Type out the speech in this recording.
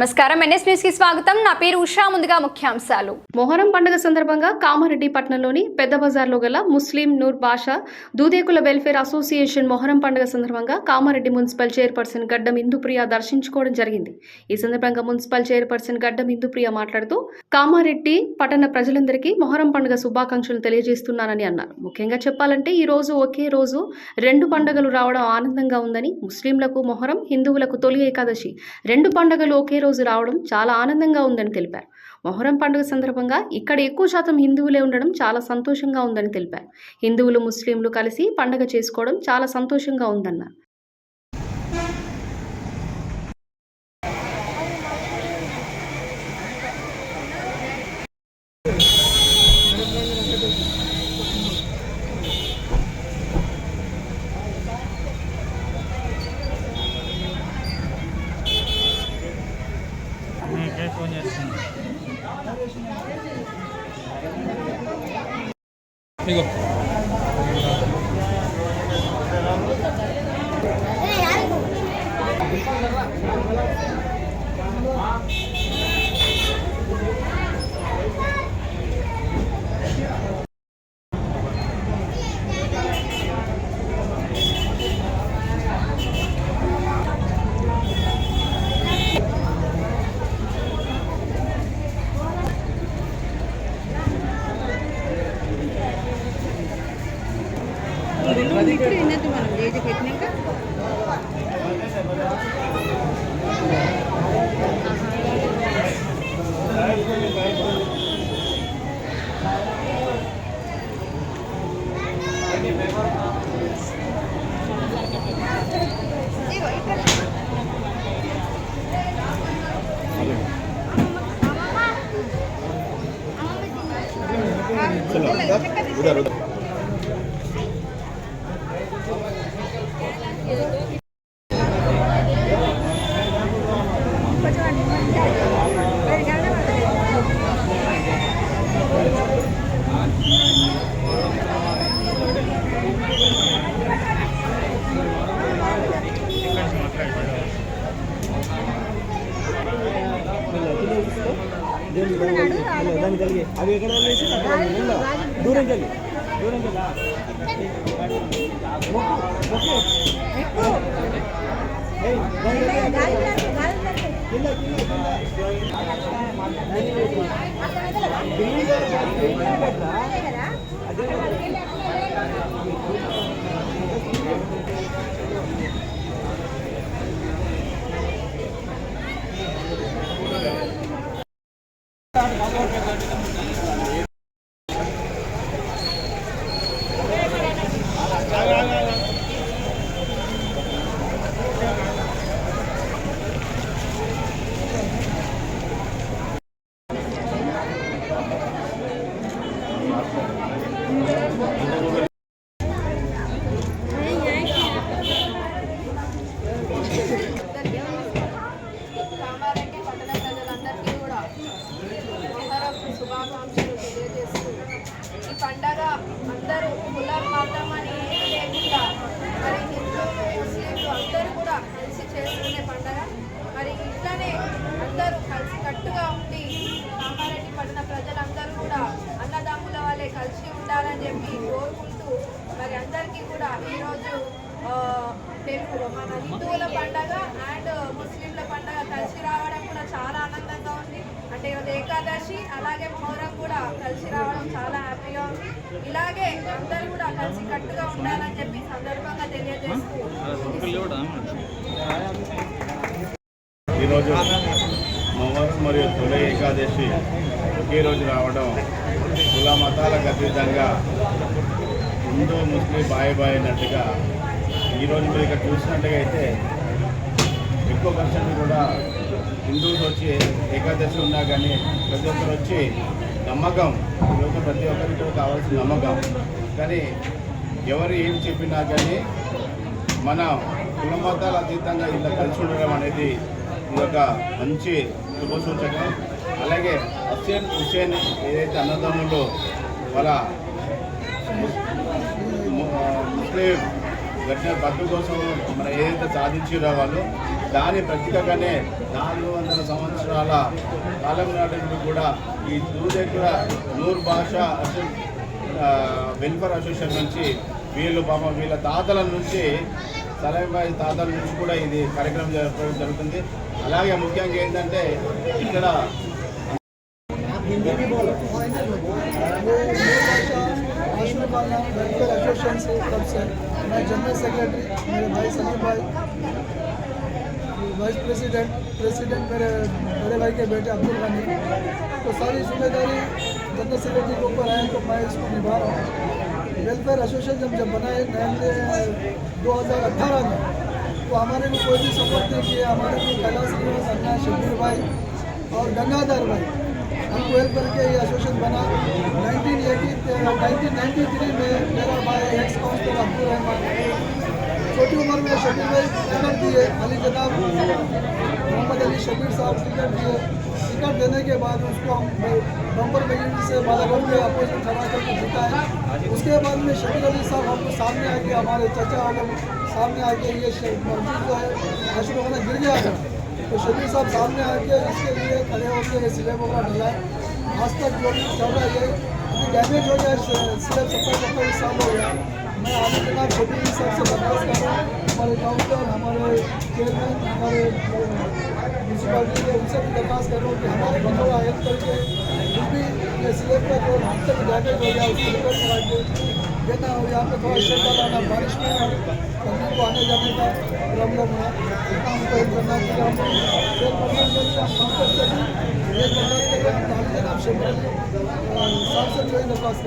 నమస్కారం. ఎన్ఎస్ న్యూస్కి స్వాగతం. నా పేరు ఉషా. ముందుగా ముఖ్యాంశాలు. మొహరం పండుగ సందర్భంగా కామారెడ్డి పట్టణంలోని పెద్ద బజార్లో గల Muslim Noor Basha Dudekula welfare association Muharram పండుగ సందర్భంగా కామారెడ్డి మున్సిపల్ చైర్పర్సన్ గడ్డం ఇందుప్రియ దర్శించుకోవడం జరిగింది. ఈ సందర్భంగా మున్సిపల్ చైర్పర్సన్ గడ్డం ఇందుప్రియ మాట్లాడుతూ కామారెడ్డి పట్టణ ప్రజలందరికీ మొహరం పండుగ శుభాకాంక్షలు తెలియజేస్తున్నానని అన్నారు. ముఖ్యంగా చెప్పాలంటే ఈ రోజు ఒకే రోజు రెండు పండుగలు రావడం ఆనందంగా ఉందని ముస్లింలకు మొహరం హిందువులకు తొలి ఏకాదశి రెండు పండుగలు ఒకే రోజు రావడం చాలా ఆనందంగా ఉందని తెలిపారు. మొహరం పండుగ సందర్భంగా ఇక్కడ ఎక్కువ శాతం హిందువులే ఉండడం చాలా సంతోషంగా ఉందని తెలిపారు. హిందువులు ముస్లింలు కలిసి పండుగ చేసుకోవడం చాలా సంతోషంగా ఉందన్నారు. 많이 했습니다. 이거. 네, ఇప్పుడు వినద్దు మనం ఏది పెట్టినాక అవి ఎక్కడ వేసి అక్కడ వెళ్ళు. దూరం వెళ్ళి దూరం కామారెడ్డి పట్టణ ప్రజలందరికీ కూడా మొహరం శుభాకాంక్షలు తెలియజేస్తూ ఈ పండగ అందరూ కులం మతం అని లేకుండా మరి హిందువులు ముస్లింలు అందరూ కూడా కలిసి చేసుకునే పండగ. మరి ఇట్లానే అందరూ కలిసి కట్టుగా ఉండి కామారెడ్డి పట్టణ ప్రజలందరూ కూడా అన్నదమ్ముల వాళ్ళే కలిసి ఉండాలని చెప్పి కోరుకుంటూ మరి అందరికీ కూడా ఈరోజు తెలుగు మన హిందువుల పండగ అండ్ ముస్లింల పండగ కలిసి రావడం కూడా చాలా ఆనందంగా ఉంది అంటే ఈరోజు ఏకాదశి అలాగే మొహరం కూడా కలిసి రావడం చాలా హ్యాపీగా ఉంది. ఇలాగే అందరూ కూడా కలిసి కట్టుగా ఉండాలని చెప్పి సందర్భంగా తెలియజేస్తూ ఈరోజు మొహరం మరియు తొలి ఏకాదశి ఒకే రోజు రావడం కుల మతాలకు అతీతంగా హిందూ ముస్లిం బాయి బాయ్ అన్నట్టుగా ఈరోజు మీరు ఇక్కడ చూసినట్టుగా అయితే ఎక్కువ పర్సెంట్ కూడా హిందూస్ వచ్చి ఏకాదశి ఉన్నా కానీ ప్రతి ఒక్కరు వచ్చి నమ్మకం. ఈరోజు ప్రతి ఒక్కరికి కావాల్సిన నమ్మకం. కానీ ఎవరు ఏం చెప్పినా కానీ మన కుల మతాల అతీతంగా ఇలా కలిసి ఉండడం అనేది ఇది ఒక మంచి శుభసూచకం అలాగే హుస్సేన్ హుస్సేన్ ఏదైతే అన్నదమ్ములు వాళ్ళ ముస్లిం గట్టిన పట్టు కోసం మన ఏదైతే సాధించారో వాళ్ళు దాని ప్రతీకగానే నాలుగు వందల సంవత్సరాల కాలం నాటి కూడా ఈ దూదెక్కుల నూర్ భాష అసో- వెల్ఫేర్ అసోసియేషన్ నుంచి వీళ్ళు పాప వీళ్ళ తాతల నుంచి సలైబాయి తాతల నుంచి కూడా ఇది కార్యక్రమం జరగడం జరుగుతుంది. అలాగే ముఖ్యంగా ఏంటంటే ఇక్కడ आशुर्बाना वेलफेयर एसोसिएशन से तरफ़ से मैं जनरल सेक्रेटरी मेरे भाई सलीम भाई वाइस प्रेसिडेंट प्रेसिडेंट मेरे बड़े भाई के बेटे अब्दुल गनी। तो सारी ज़िम्मेदारी जनरल सेक्रेटरी के ऊपर आए तो मैं इसको निभा रहा हूँ। वेलफेयर एसोसिएशन जब जब बना है, नए दो हज़ार अट्ठारह में तो हमारे को कोई भी सपोर्ट नहीं किया, हमारे को कैलाश अन्ना भाई और गंगाधर भाई। हमको हेल्प करके ये एसोसिएशन बना। 1980 1993 में मेरा भाई एक्स काउंसिलर अब्दुल रहमान छोटी उम्र में शबीर भाई टिकट दिए, अली जनाब, मोहम्मद अली शबीर साहब टिकट दिए। टिकट देने के बाद उसको हम बम्पर मेजोरिटी से बालागढ़ में अपोजिट खड़ा करके जिताए। उसके बाद में शबीर अली साहब हमको सामने आके, हमारे चाचा वाले सामने आके ये मस्जिद जो है अशोक गिर गया। था तो शबीर साहब सामने आके इसके लिए खड़े होकर सिलेब वगैरह डलाए आज तक जो भी चल रहा है, ये डैमेज हो गया सिलेब सत्तर सत्तर साल हो। गया मैं आगे जनाब शबीर साहब से बर्दाश्त कर रहा हूँ। हमारे काउंटर हमारे चेयरमैन हमारे म्यूनसिपालिटी के उनसे भी दरख्वास्त कर रहा हूँ कि हमारे को थोड़ा हेल्प करके जो भी ये सिलेब का जो हम तक डैमेज हो गया, उसको रिपेयर करा के देना और यहाँ पे थोड़ा शेड डालाना बारिश में को आने जाने का प्रॉब्लम है। इतना हमको करना चाहिए, हम ये दरख्वास्त करें आपसे सात सौ चौबीस दरख्वास्त